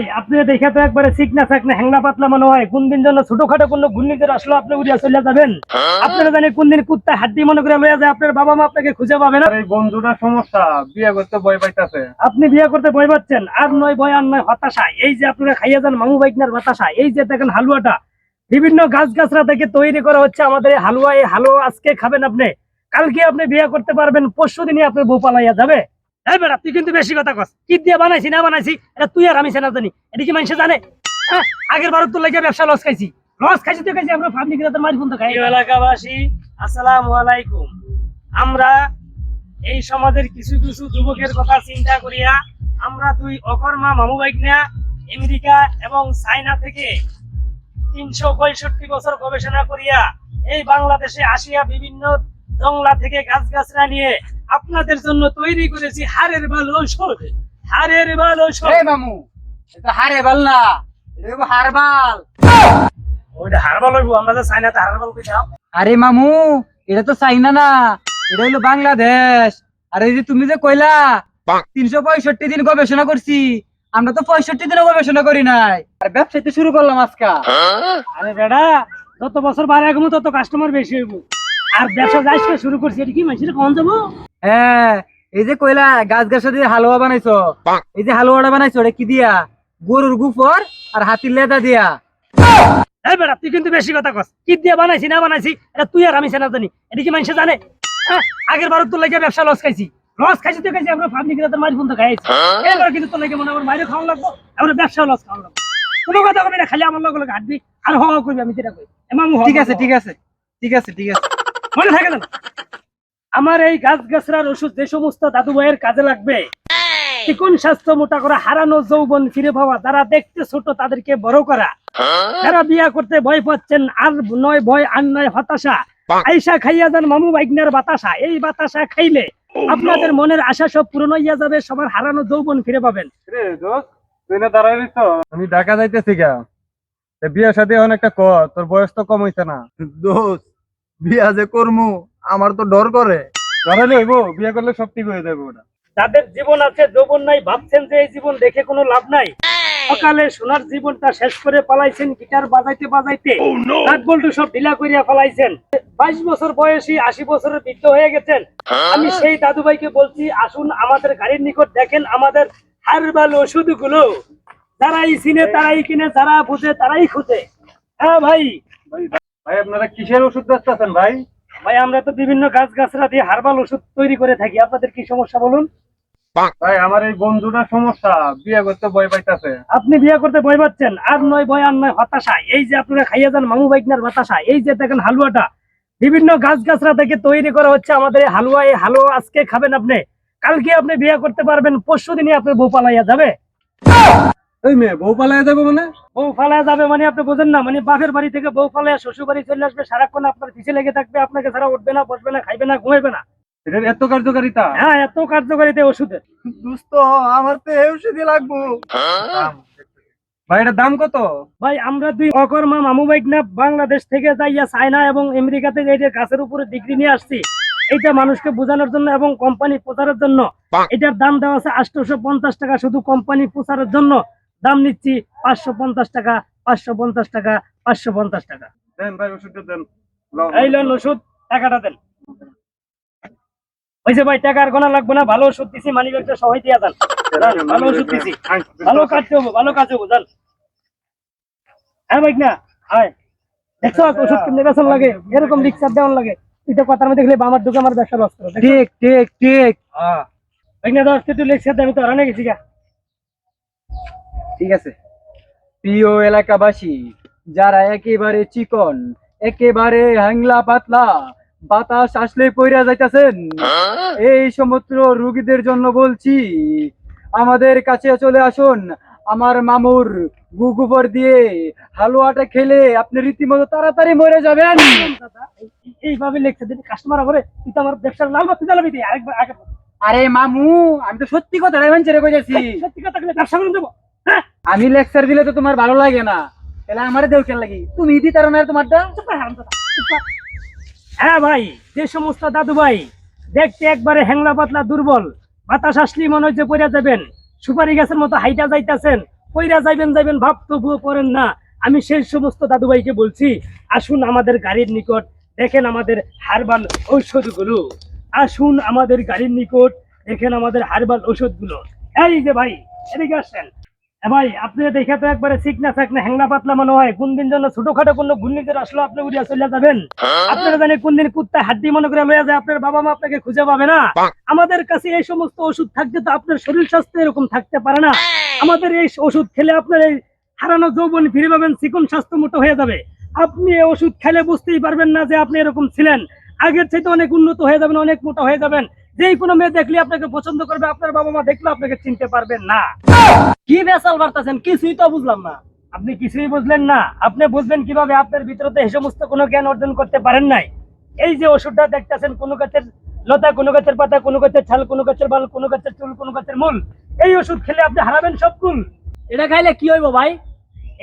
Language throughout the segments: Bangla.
ভাই আপনি দেখে তো একবারে ঠিক না থাক হ্যাংলা পাতলা মনে হয়। কোন দিন জন্য ছোটখাটো কোনো ঘূর্ণিঝড় আসলো আপনি উড়িয়া চলে যাবেন। আপনারা জানি কোন দিন কুত্তা হাড্ডি মনে করে লইয়া যায় আপনার বাবা মা আপনাকে খুঁজে পাবে না। এই বন্ধুটার সমস্যা। বিয়ে করতে ভয় পাইতাছে। আপনি বিয়ে করতে ভয় পাচ্ছেন আর নয় ভয় আর নয় হতাশা। এই যে আপনারা খাইয়া যান মামু বাইকনার বাতাসা এই যে দেখেন হালুয়াটা। বিভিন্ন গাছ গাছরা থেকে তৈরি করা হচ্ছে আমাদের হালুয়া। এই হালুয়া আজকে খাবেন আপনি। কালকে আপনি বিয়ে করতে পারবেন পরশু দিনই আপনার বউ পালাইয়া যাবে। এই তুই কিন্তু বেশি কথা কস। কি দিয়ে বানাইছি না বানাইছি এটা তুই আর আমি সেনা জানি। এটা কি মানুষে জানে? হ্যাঁ, আগের তোর লাগে ব্যবসা লস খাইছি। লস খাইছি তো খাইছি আমরা মারি ফোন তো খাই এলাকাবাসী আসসালামু আলাইকুম। আমরা এই সমাজের কিছু কিছু যুবকের কথা চিন্তা করিয়া আমরা দুই অকর্মা মামু আমেরিকা এবং চায়না থেকে তিনশো পঁয়ষট্টি বছর গবেষণা করিয়া এই বাংলাদেশে আসিয়া বিভিন্ন জংলা থেকে গাছ গাছরা নিয়ে আপনাদের জন্য তৈরি করেছি হাড়ের বাল ঔষধ। হাড়ের বাল ঔষধ। মামু এটা হারে বাল না এটা হারবাল ওইটা হারবাল হইব আমরা যে চায়নাতে হারবাল কইতাম আরে মামু এটা তো চাইনা না এটা হলো বাংলাদেশ। আরে এই যে তুমি যে কইলা তিনশো পঁয়ষট্টি দিন গবেষণা করছি আমরা তো পঁয়ষট্টি দিনও গবেষণা করি নাই। আর ব্যবসাতে শুরু করলাম আজকা। আরে বেড়া যত বছর বাড়ে আগমু তত কাস্টমার বেশি হইব। আর ব্যবসা যাইস শুরু করছি এটা কি মানুষের কম যাব? হ্যাঁ এই যে কইলা গাছ গাছা দিয়ে হালুয়া বানাইছো এই যে হালুয়াটা বানাইছো এটা কি দিয়া? গরুর গুফর আর হাতির লেদা দিয়া। এই তুই কিন্তু বেশি কথা কস। কি দিয়ে বানাইছি না বানাইছি এটা তুই আর আমি সেনা জানি। এটা কি মানুষে জানে? হ্যাঁ, আগের বার তোর লাগে ব্যবসা লস খাইছি। লস খাইছি তো খাইছি আমরা ফার্মি কিনা তোর মারি ফোন তো খাইছি এবার কিন্তু তোর লাগে মনে আমার মায়ের খাওয়া লাগবো আমরা ব্যবসা লস খাওয়া লাগবো। কোনো কথা কবি না খালি আমার লগে লগে হাঁটবি আর হওয়া করবি আমি যেটা কই। এমন ঠিক আছে ঠিক আছে ঠিক আছে ঠিক আছে। মনে থাকে না? আমার এই গাছ গাছরার ওষুধ যে সমস্ত দাদু ভাইয়ের কাজে লাগবে চিকন স্বাস্থ্য মোটা করা হারানো যৌবন ফিরে পাওয়া যারা দেখতে ছোট তাদেরকে বড় করা। যারা বিয়া করতে ভয় পাচ্ছেন আর নয় ভয় আর নয় হতাশা। আইসা খাইয়া যান মামু বাইকনার বাতাসা এই বাতাসা খাইলে আপনাদের মনের আশা সব পূরণ হইয়া যাবে সবার হারানো যৌবন ফিরে পাবেন। রে দোস্ত তুই না দাঁড়াইলি তো আমি ঢাকা যাইতেছি গা। বিয়ে সাথে অনেকটা কর তোর বয়স তো কম হইছে না। দোষ বিয়া যে করমু আমার তো ডর করে। হইব বিয়ে করলে সব ঠিক হয়ে যাবে ওটা। যাদের জীবন আছে যৌবন নাই ভাবছেন যে এই জীবন দেখে কোনো লাভ নাই। সকালে সোনার জীবনটা শেষ করে পালাইছেন গিটার বাজাইতে বাজাইতে। নাট বল্টু সব ঢিলা করিয়া পালাইছেন বাইশ বছর বয়সী আশি বছরের বৃদ্ধ হয়ে গেছেন। আমি সেই দাদু ভাইকে বলছি আসুন আমাদের গাড়ির নিকট দেখেন আমাদের হারবাল ওষুধগুলো। যারাই চিনে তারাই কিনে যারা বুঝে তারাই খুঁজে। হ্যাঁ ভাই। ভাই আপনারা কিসের ওষুধ বেচতেছেন ভাই? ভাই আমরা তো বিভিন্ন গাছ গাছরা দিয়ে হারবাল ওষুধ তৈরি করে থাকি। আপনাদের কি সমস্যা বলুন? ভাই আমার এই বন্ধুটার সমস্যা বিয়ে করতে ভয় পাইতাছে। আপনি বিয়ে করতে ভয় পাচ্ছেন? আর নয় ভয় আর নয় হতাশা এই যে আপনারা খাইয়া যান মামু বাইকনার বাতাসা এই যে দেখেন হালুয়াটা। বিভিন্ন গাছ গাছরা থেকে তৈরি করা হচ্ছে আমাদের এই হালুয়া। এই হালুয়া আজকে খাবেন আপনি। কালকে আপনি বিয়ে করতে পারবেন পরশু দিনই আপনার বউ পালাইয়া যাবে। এই মেয়ে বউ পালাইয়া যাব মানে? বউ যাবে মানে আপনি বোঝেন না মানে বাপের বাড়ি থেকে বউ শ্বশুর বাড়ি চলে আসবে সারাক্ষণ আপনার পিছিয়ে লেগে থাকবে আপনাকে ছাড়া উঠবে না বসবে না খাইবে না ঘুমাইবে না। এটার এত কার্যকারিতা? হ্যাঁ এত কার্যকারিতা ওষুধের। দোস্ত আমার তো এই ওষুধই লাগবো। ভাই এটার দাম কত? ভাই আমরা দুই অকর্মা মামু বাইক না বাংলাদেশ থেকে যাইয়া চায়না এবং আমেরিকাতে এই যে গাছের উপরে ডিগ্রি নিয়ে আসছি এটা মানুষকে বোঝানোর জন্য এবং কোম্পানি প্রচারের জন্য। এটার দাম দেওয়া আছে আটশোশো পঞ্চাশ টাকা শুধু কোম্পানি প্রচারের জন্য। দাম নিচ্ছি পাঁচশো পঞ্চাশ টাকা পাঁচশো পঞ্চাশ টাকা পাঁচশো পঞ্চাশ টাকা। দেন ভাই ওষুধটা দেন। এই লোন ওষুধ টাকাটা দেন। হয়েছে ভাই টাকা আর গোনা লাগবে না ভালো ওষুধ দিছি মানি ব্যাগটা সবাই দিয়া যান। ভালো ওষুধ দিছি। ভালো কাজ হব ভালো কাজ হব জান হ্যাঁ ভাই না হায় দেখছ ওষুধ কিনতে বেতন লাগে এরকম রিক্সা দেওয়ান লাগে। তো কথার মধ্যে দেখলে আমার ঢুকে আমার ব্যবসা লস করো। ঠিক ঠিক ঠিক। হ্যাঁ। ভাই না দশ তো হারানে গেছি গা। ঠিক আছে? প্রিয় এলাকাবাসী যারা একেবারে চিকন একেবারে হ্যাংলা পাতলা বাতাস আসলে পইরা যাইতাছেন এই সমস্ত রুগীদের জন্য বলছি আমাদের কাছে চলে আসুন। আমার মামুর গুগুবর দিয়ে হালুয়াটা খেলে আপনি রীতিমতো তাড়াতাড়ি মরে যাবেন। এইভাবে লেখছে যদি কাস্টমার করে তুই তো আমার ব্যবসার লাল বাতি জ্বালাবি আরেকবার আগে আরে মামু আমি তো সত্যি কথা রেভেঞ্চে কইতাছি। সত্যি কথা ব্যবসা করে দেবো। হ্যাঁ আমি লেকচার দিলে তো তোমার ভালো লাগে না। তাহলে আমারে দেও কেন লাগি? তুমি দিতে পারো না তোমারটা। হ্যাঁ ভাই, যে সমস্ত দাদু ভাই দেখতে একবারে হ্যাংলা পাতলা দুর্বল, বাতাস আসলি মনে হচ্ছে পড়ে যাবেন। সুপারি গাছের মতো হাইটা যাইতাছেন কইরা যাইবেন যাইবেন ভাব তবুও করেন না। আমি সেই সমস্ত দাদু ভাইকে বলছি, আসুন আমাদের গাড়ির নিকট, দেখেন আমাদের হারবাল ঔষধগুলো। আসুন আমাদের গাড়ির নিকট, দেখেন আমাদের হারবাল ঔষধগুলো। এই যে ভাই, এদিকে আসছেন এ ভাই আপনি দেখে তো একবারে সিকনা সাকনা হ্যাংলা পাতলা মনে হয়। কোন দিন জন্য ছোটখাটো কোনো ঘূর্ণিঝড় আসলো আপনি উড়িয়া চলে যাবেন। আপনারা জানেন কোন দিন কুত্তা হাড্ডি মনে করে লয়ে যায় আপনার বাবা মা আপনাকে খুঁজে পাবে না। আমাদের কাছে এই সমস্ত ওষুধ থাকতে তো আপনার শরীর স্বাস্থ্য এরকম থাকতে পারে না। আমাদের এই ওষুধ খেলে আপনার এই হারানো যৌবন ফিরে পাবেন চিকন স্বাস্থ্য মোটো হয়ে যাবে। আপনি এই ওষুধ খেলে বুঝতেই পারবেন না যে আপনি এরকম ছিলেন। আগের চাইতে অনেক উন্নত হয়ে যাবেন অনেক মোটা হয়ে যাবেন। যেই কোনো মেয়ে দেখলে আপনাকে পছন্দ করবে, আপনার বাবা মা দেখলে আপনাকে চিনতে পারবেন না। কি বেসাল বার্তাছেন কিছুই তো বুঝলাম না। আপনি কিছুই বুঝলেন না। আপনি বুঝবেন কীভাবে আপনার ভিতরে এই সমস্ত কোনো জ্ঞান অর্জন করতে পারেন নাই। এই যে ওষুধটা দেখতেছেন, কোনো গাছের লতা, কোনো গাছের পাতা, কোনো গাছের ছাল, কোনো গাছের বাল, কোনো গাছের চুল, কোনো গাছের মূল, এই ওষুধ খেলে আপনি হারাবেন সব কুল। এটা খাইলে কি হইব ভাই?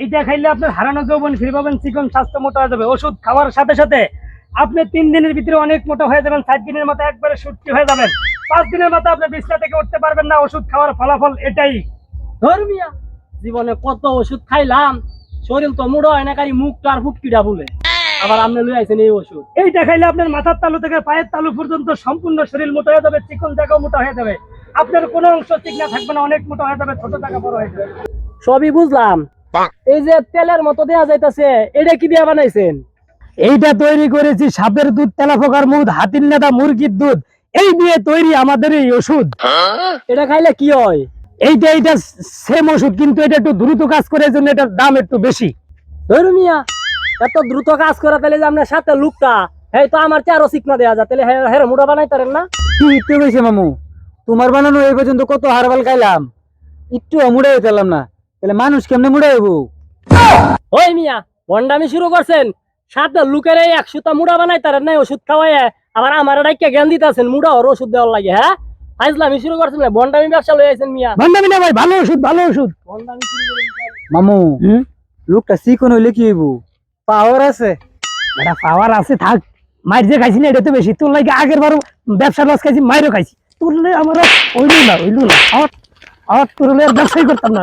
এইটা খাইলে আপনার হারানো যৌবন ফিরে পাবেন চিকন স্বাস্থ্য মোটা হয়ে যাবে। ওষুধ খাওয়ার সাথে সাথে আপনি তিন দিনের ভিতরে অনেক মোটা হয়ে যাবেন সাত দিনের মাথায় একবারে সুটকি হয়ে যাবেন। পাঁচ দিনের মাথায় আপনি বিছনা থেকে উঠতে পারবেন না ওষুধ খাওয়ার ফলাফল এটাই। ধর্মিয়া জীবনে কত ওষুধ খাইলাম শরীর তো মুড়ো হয় না খালি মুখটা আর ফুটকিটা বলে আবার আপনি লই আইছেন এই ওষুধ। এইটা খাইলে আপনার মাথার তালু থেকে পায়ের তালু পর্যন্ত সম্পূর্ণ শরীর মোটা হয়ে যাবে চিকন জায়গাও মোটা হয়ে যাবে। আপনার কোনো অংশ ঠিক না থাকবে না অনেক মোটা হয়ে যাবে ছোট জায়গা বড় হয়ে যাবে। সবই বুঝলাম। এই যে তেলের মতো দেয়া যাইতাছে এটা কি দিয়া বানাইছেন? এইটা তৈরি করেছি সাপের দুধ তেলা পোকার মুদ হাতির নেতা মুরগির দুধ। এই দিয়ে তৈরি আমাদের এই ওষুধ। এটা খাইলে কি হয়? এইটা এইটা সেম ওষুধ কিন্তু এটা একটু দ্রুত কাজ করে জন্য এটার দাম একটু বেশি। মিয়া এত দ্রুত কাজ করা তাহলে যে আপনার সাথে লুকটা এই তো আমার চারো চিকনা দেয়া যায় তাহলে হ্যাঁ হ্যাঁ মুড়া বানাই পারেন না? কি ইচ্ছে কইছে মামু? তোমার বানানো এই পর্যন্ত কত হারবাল খাইলাম? একটু মুড়ে পেলাম না। তাহলে মানুষ কেমনে মুড়ে হইব? ওই মিয়া ভন্ডামি শুরু করছেন। সাথে লুকের এই একশোটা মুড়া বানাই তারেন না ওষুধ খাওয়াই আবার আমার ডাইকে জ্ঞান দিতেছেন মুড়া ওর ওষুধ দেওয়ার লাগে হ্যাঁ? আইসলামি শুরু করছেন না ভন্ডামি ব্যবসা লই আইছেন মিয়া। ভান্ডামি না ভাই ভালো ওষুধ ভালো ওষুধ। ভন্ডামি শুরু করেন মামু হুম? লোকটা চিকন হইলে কি হইব? পাওয়ার আছে। এটা পাওয়ার আছে থাক। মাইর যে খাইছি না এটা তো বেশি। তোর লাগে আগের বার ব্যবসা লস খাইছি মাইরও খাইছি। তোর লাগে আমার ওইলু না ওইলু না। তোর লাগে আর ব্যবসাই করতাম না।